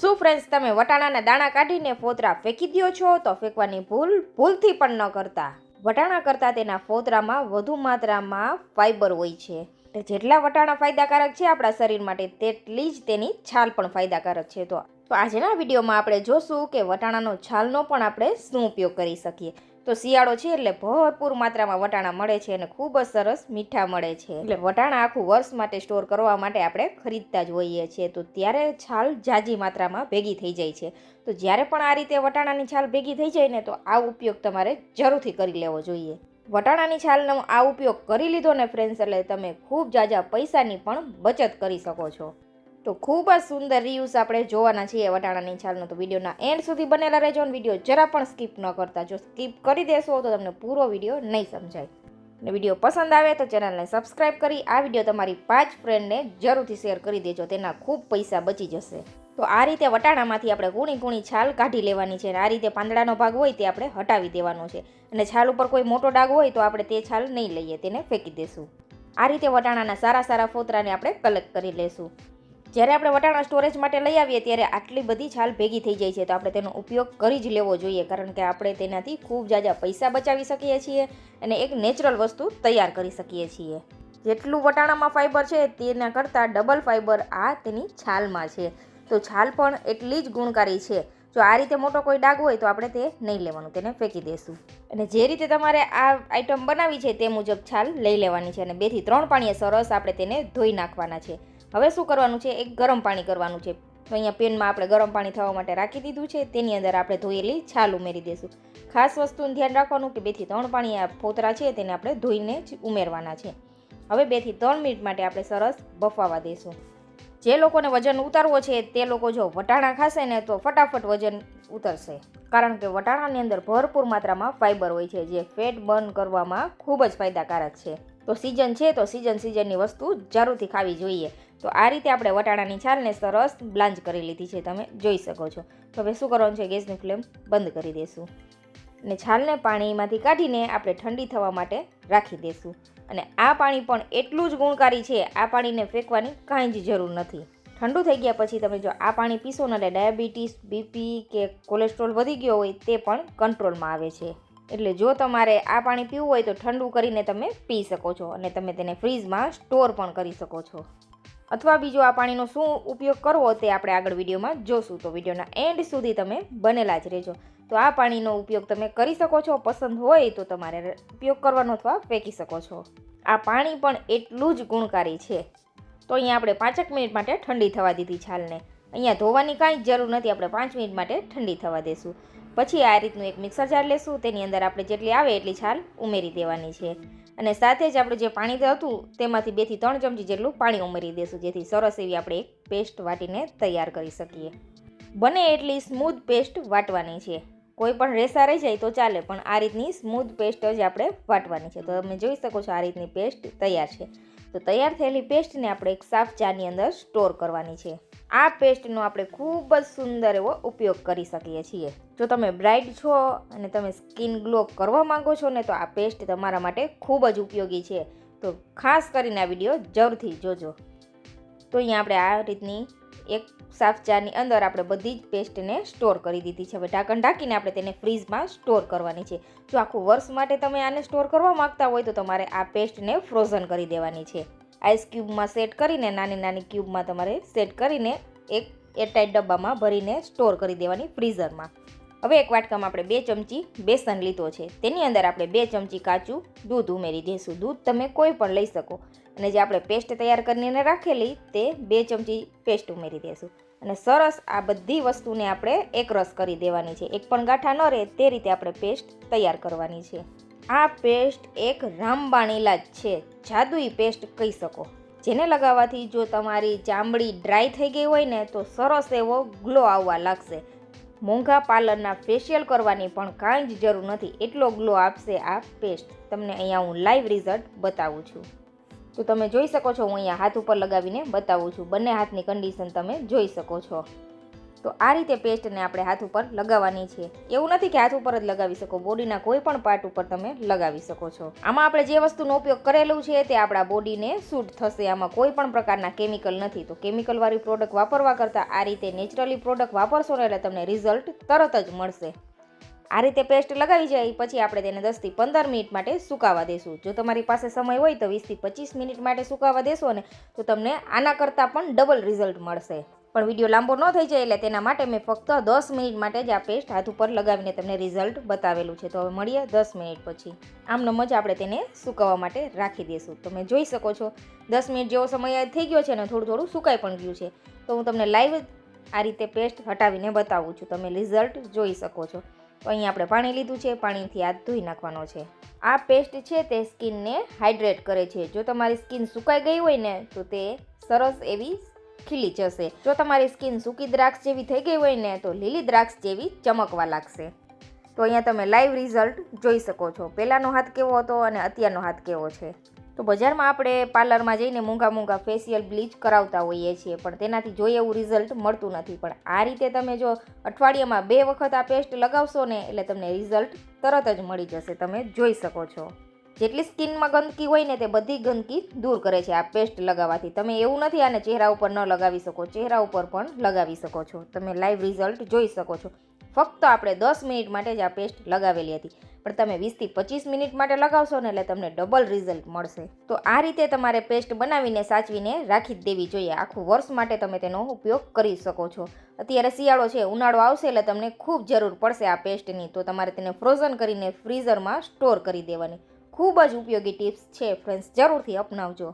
શું ફ્રેન્ડ્સ તમે વટાણાના દાણા કાઢીને ફોતરા ફેંકી દ્યો છો? તો ફેંકવાની ભૂલ, ભૂલથી પણ ન કરતા. વટાણા કરતાં તેના ફોતરામાં વધુ માત્રામાં ફાઈબર હોય છે. જેટલા વટાણા ફાયદાકારક છે આપણા શરીર માટે, તેટલી જ તેની છાલ પણ ફાયદાકારક છે તો. તો આજના વિડીયોમાં આપણે જોશું કે વટાણાનો છાલનો પણ આપણે શું ઉપયોગ કરી શકીએ. તો શિયાળો છે એટલે ભરપૂર માત્રામાં વટાણા મળે છે અને ખૂબ જ સરસ મીઠા મળે છે. એટલે વટાણા આખું વર્ષ માટે સ્ટોર કરવા માટે આપણે ખરીદતા જ હોઈએ છીએ. તો ત્યારે છાલ જાજી માત્રામાં ભેગી થઈ જાય છે. તો જ્યારે પણ આ રીતે વટાણાની છાલ ભેગી થઈ જાય ને તો આ ઉપયોગ તમારે જરૂરથી કરી લેવો જોઈએ. વટાણાની છાલનો આ ઉપયોગ કરી લીધો ને ફ્રેન્ડ્સ એટલે તમે ખૂબ જાજા પૈસાની પણ બચત કરી શકો છો. તો ખૂબ જ સુંદર રિવ્યૂઝ આપણે જોવાના છીએ વટાણાની છાલનો. તો વિડીયોના એન્ડ સુધી બનેલા રહેજો અને વીડિયો જરા પણ સ્કીપ ન કરતા. જો સ્કીપ કરી દેશો તો તમને પૂરો વીડિયો નહીં સમજાય. અને વીડિયો પસંદ આવે તો ચેનલને સબસ્ક્રાઈબ કરી આ વીડિયો તમારી પાંચ ફ્રેન્ડને જરૂરથી શેર કરી દેજો. તેના ખૂબ પૈસા બચી જશે. તો આ રીતે વટાણામાંથી આપણે કૂણી કૂણી છાલ કાઢી લેવાની છે. અને આ રીતે પાંદડાનો ભાગ હોય તે આપણે હટાવી દેવાનો છે. અને છાલ ઉપર કોઈ મોટો ડાઘ હોય તો આપણે તે છાલ નહીં લઈએ, તેને ફેંકી દેશું. આ રીતે વટાણાના સારા સારા ફોતરાને આપણે કલેક્ટ કરી લેશું. જ્યારે આપણે વટાણા સ્ટોરેજ માટે લઈ આવીએ ત્યારે આટલી બધી છાલ ભેગી થઈ જાય છે, તો આપણે તેનો ઉપયોગ કરી જ લેવો જોઈએ, કારણ કે આપણે તેનાથી ખૂબ જાજા પૈસા બચાવી શકીએ છીએ અને એક નેચરલ વસ્તુ તૈયાર કરી શકીએ છીએ. જેટલું વટાણામાં ફાઈબર છે, તેના કરતાં ડબલ ફાઈબર આ તેની છાલમાં છે. તો છાલ પણ એટલી જ ગુણકારી છે. જો આ રીતે મોટો કોઈ ડાઘ હોય, તો આપણે તે નહીં લેવાનું, તેને ફેંકી દઈશું અને જે રીતે તમારે આ આઈટમ બનાવી છે, તે મુજબ છાલ લઈ લેવાની છે અને બેથી ત્રણ પાણીએ સરસ આપણે તેને ધોઈ નાખવાના છે. હવે શું કરવાનું છે? એક ગરમ પાણી કરવાનું છે. તો અહીંયા પેનમાં આપણે ગરમ પાણી થવા માટે રાખી દીધું છે. તેની અંદર આપણે ધોયેલી છાલ ઉમેરી દઈશું. ખાસ વસ્તુનું ધ્યાન રાખવાનું કે બેથી ત્રણ પાણી આ ફોતરા છે તેને આપણે ધોઈને જ ઉમેરવાના છે. હવે બેથી ત્રણ મિનિટ માટે આપણે સરસ બફાવા દઈશું. જે લોકોને વજન ઉતારવો છે તે લોકો જો વટાણા ખાશે ને તો ફટાફટ વજન ઉતરશે. કારણ કે વટાણાની અંદર ભરપૂર માત્રામાં ફાઈબર હોય છે, જે ફેટ બર્ન કરવામાં ખૂબ જ ફાયદાકારક છે. તો સિઝન છે તો સિઝન સિઝનની વસ્તુ જરૂરથી ખાવી જોઈએ. તો આ રીતે આપણે વટાણાની છાલને સરસ બ્લાન્ચ કરી લીધી છે, તમે જોઈ શકો છો. તો હવે શું કરવાનું છે, ગેસની ફ્લેમ બંધ કરી દઈશું અને છાલને પાણીમાંથી કાઢીને આપણે ઠંડી થવા માટે રાખી દઈશું અને આ પાણી પણ એટલું જ ગુણકારી છે, આ પાણીને ફેંકવાની કાંઈ જ જરૂર નથી. ઠંડુ થઈ ગયા પછી તમે જો આ પાણી પીશો ને એટલે ડાયાબિટીસ, બીપી કે કોલેસ્ટ્રોલ વધી ગયો હોય તે પણ કંટ્રોલમાં આવે છે. એટલે જો તમારે આ પાણી પીવું હોય તો ઠંડુ કરીને તમે પી શકો છો અને તમે તેને ફ્રીજમાં સ્ટોર પણ કરી શકો છો. અથવા બીજો આ પાણીનો શું ઉપયોગ કરવો તે આપણે આગળ વિડીયોમાં જોશું. તો વિડીયોના એન્ડ સુધી તમે બનેલા જ રહેજો. તો આ પાણીનો ઉપયોગ તમે કરી શકો છો, પસંદ હોય તો તમારે ઉપયોગ કરવાનો અથવા ફેંકી શકો છો. આ પાણી પણ એટલું જ ગુણકારી છે. તો અહીંયા આપણે પાંચેક મિનિટ માટે ઠંડી થવા દીધી છાલને. અહીંયા ધોવાની કાંઈ જ જરૂર નથી, આપણે પાંચ મિનિટ માટે ઠંડી થવા દેશું. પછી આ રીતનું એક મિક્સર જાર લેશું. તેની અંદર આપણે જેટલી આવે એટલી છાલ ઉમેરી દેવાની છે. અને સાથે જ આપણે જે પાણી હતું, તેમાંથી બેથી ત્રણ ચમચી જેટલું પાણી ઉમેરી દેશું, જેથી સરસ એવી આપણે એક પેસ્ટ વાટીને તૈયાર કરી શકીએ. બને એટલી સ્મૂથ પેસ્ટ વાટવાની છે. કોઈ પણ રેસા રહી જાય તો ચાલે, પણ આ રીતની સ્મૂથ પેસ્ટ જ આપણે વાટવાની છે. તો તમે જોઈ શકો છો આ રીતની પેસ્ટ તૈયાર છે. તો તૈયાર થયેલી પેસ્ટને આપણે એક સાફ ચાની અંદર સ્ટોર કરવાની છે. આ પેસ્ટનો આપણે ખૂબ જ સુંદર એવો ઉપયોગ કરી શકીએ છીએ. જો તમે બ્રાઇટ છો અને તમે સ્કિન ગ્લો કરવા માંગો છો ને તો આ પેસ્ટ તમારા માટે ખૂબ જ ઉપયોગી છે. તો ખાસ કરીને આ વીડિયો જરૂરથી જોજો. તો અહીંયા આપણે આ રીતની એક સાફ ચાની અંદર આપણે બધી જ પેસ્ટને સ્ટોર કરી દીધી છે. હવે ઢાંકણ ઢાંકીને આપણે તેને ફ્રીઝમાં સ્ટોર કરવાની છે. જો આખું વર્ષ માટે તમે આને સ્ટોર કરવા માંગતા હોય તો તમારે આ પેસ્ટને ફ્રોઝન કરી દેવાની છે. આઈસ ક્યુબમાં સેટ કરીને, નાની નાની ક્યુબમાં તમારે સેટ કરીને એક એરટાઈટ ડબ્બામાં ભરીને સ્ટોર કરી દેવાની ફ્રીઝરમાં. હવે એક વાટકામાં આપણે બે ચમચી બેસન લીધો છે. તેની અંદર આપણે બે ચમચી કાચું દૂધ ઉમેરી દઈશું દૂધ તમે કોઈ પણ લઈ શકો. અને જે આપણે પેસ્ટ તૈયાર કરીને રાખેલી, તે બે ચમચી પેસ્ટ ઉમેરી દઈશું અને સરસ આ બધી વસ્તુને આપણે એકરસ કરી દેવાની છે. એક પણ ગાંઠા ન રહે, તે રીતે આપણે પેસ્ટ તૈયાર કરવાની છે. આ પેસ્ટ એક રામબાણીલા જ છે. જાદુઈ પેસ્ટ કહી શકો. જેને લગાવવાથી જો તમારી ચામડી ડ્રાય થઈ ગઈ હોય ને, તો સરસ એવો ગ્લો આવવા લાગશે. મોંઘા પાર્લરના ફેશિયલ કરવાની પણ કાંઈ જ જરૂર નથી. એટલો ગ્લો આપશે આ પેસ્ટ. તમને અહીંયા હું લાઈવ રિઝલ્ટ બતાવું છું. તો તમે જોઈ શકો છો હું અહીંયા હાથ ઉપર લગાવીને બતાવું છું. બંને હાથની કન્ડિશન તમે જોઈ શકો છો. તો આ રીતે પેસ્ટને આપણે હાથ ઉપર લગાવવાની છે. એવું નથી કે હાથ ઉપર જ લગાવી શકો, બોડીના કોઈ પણ પાર્ટ ઉપર તમે લગાવી શકો છો. આમાં આપણે જે વસ્તુનો ઉપયોગ કરેલું છે તે આપણા બોડીને સૂટ થશે. આમાં કોઈ પણ પ્રકારના કેમિકલ નથી. તો કેમિકલવાળી પ્રોડક્ટ વાપરવા કરતાં આ રીતે નેચરલી પ્રોડક્ટ વાપરશો ને એટલે તમને રિઝલ્ટ તરત જ મળશે. આ રીતે પેસ્ટ લગાવી જાય, પછી આપણે તેને દસથી પંદર મિનિટ માટે સુકાવા દેશું. જો તમારી પાસે સમય હોય તો વીસથી પચીસ મિનિટ માટે સુકાવા દેશો ને, તો તમને આના કરતાં પણ ડબલ રિઝલ્ટ મળશે. પણ વીડિયો લાંબો ન થઈ જાય એટલે તેના માટે મેં ફક્ત દસ મિનિટ માટે જ આ પેસ્ટ હાથ ઉપર લગાવીને તમને રિઝલ્ટ બતાવેલું છે. તો હવે મળીએ દસ મિનિટ પછી. આમનો જ આપણે તેને સુકવવા માટે રાખી દઈશું. તમે જોઈ શકો છો, દસ મિનિટ જેવો સમય થઈ ગયો છે ને થોડું થોડું સુકાઈ પણ ગયું છે. તો હું તમને લાઈવ આ રીતે પેસ્ટ હટાવીને બતાવું છું. તમે રિઝલ્ટ જોઈ શકો છો. તો અહીં આપણે પાણી લીધું છે, પાણીથી હાથ ધોઈ નાખવાનો છે. આ પેસ્ટ છે તે સ્કિનને હાઇડ્રેટ કરે છે. જો તમારી સ્કિન સુકાઈ ગઈ હોય ને, તો તે સરસ એવી ખીલી જશે. જો તમારી સ્કિન સૂકી દ્રાક્ષ જેવી થઈ ગઈ હોય ને, તો લીલી દ્રાક્ષ જેવી ચમકવા લાગશે. તો અહીંયા તમે લાઈવ રિઝલ્ટ જોઈ શકો છો. પહેલાંનો હાથ કેવો હતો અને અત્યારનો હાથ કેવો છે. તો બજારમાં આપણે પાર્લરમાં જઈને મોંઘા મોંઘા ફેશિયલ બ્લીચ કરાવતા હોઈએ છીએ, પણ તેનાથી જોઈએ એવું રિઝલ્ટ મળતું નથી. પણ આ રીતે તમે જો અઠવાડિયામાં બે વખત આ પેસ્ટ લગાવશો ને, એટલે તમને રિઝલ્ટ તરત જ મળી જશે. તમે જોઈ શકો છો. જેટલી સ્કિનમાં ગંદકી હોય ને તે બધી ગંદકી દૂર કરે છે આ પેસ્ટ લગાવવાથી. તમે એવું નથી આને ચહેરા ઉપર ન લગાવી શકો, ચહેરા ઉપર પણ લગાવી શકો છો. તમે લાઈવ રિઝલ્ટ જોઈ શકો છો. ફક્ત આપણે દસ મિનિટ માટે જ આ પેસ્ટ લગાવેલી હતી. પણ તમે વીસથી પચીસ મિનિટ માટે લગાવશો ને એટલે તમને ડબલ રિઝલ્ટ મળશે. તો આ રીતે તમારે પેસ્ટ બનાવીને, સાચવીને રાખી જ દેવી જોઈએ. આખું વર્ષ માટે તમે તેનો ઉપયોગ કરી શકો છો. અત્યારે શિયાળો છે, ઉનાળો આવશે એટલે તમને ખૂબ જરૂર પડશે આ પેસ્ટની. તો તમારે તેને ફ્રોઝન કરીને ફ્રીઝરમાં સ્ટોર કરી દેવાની. ખૂબ જ ઉપયોગી ટિપ્સ છે ફ્રેન્ડ્સ જરૂરથી અપનાવજો.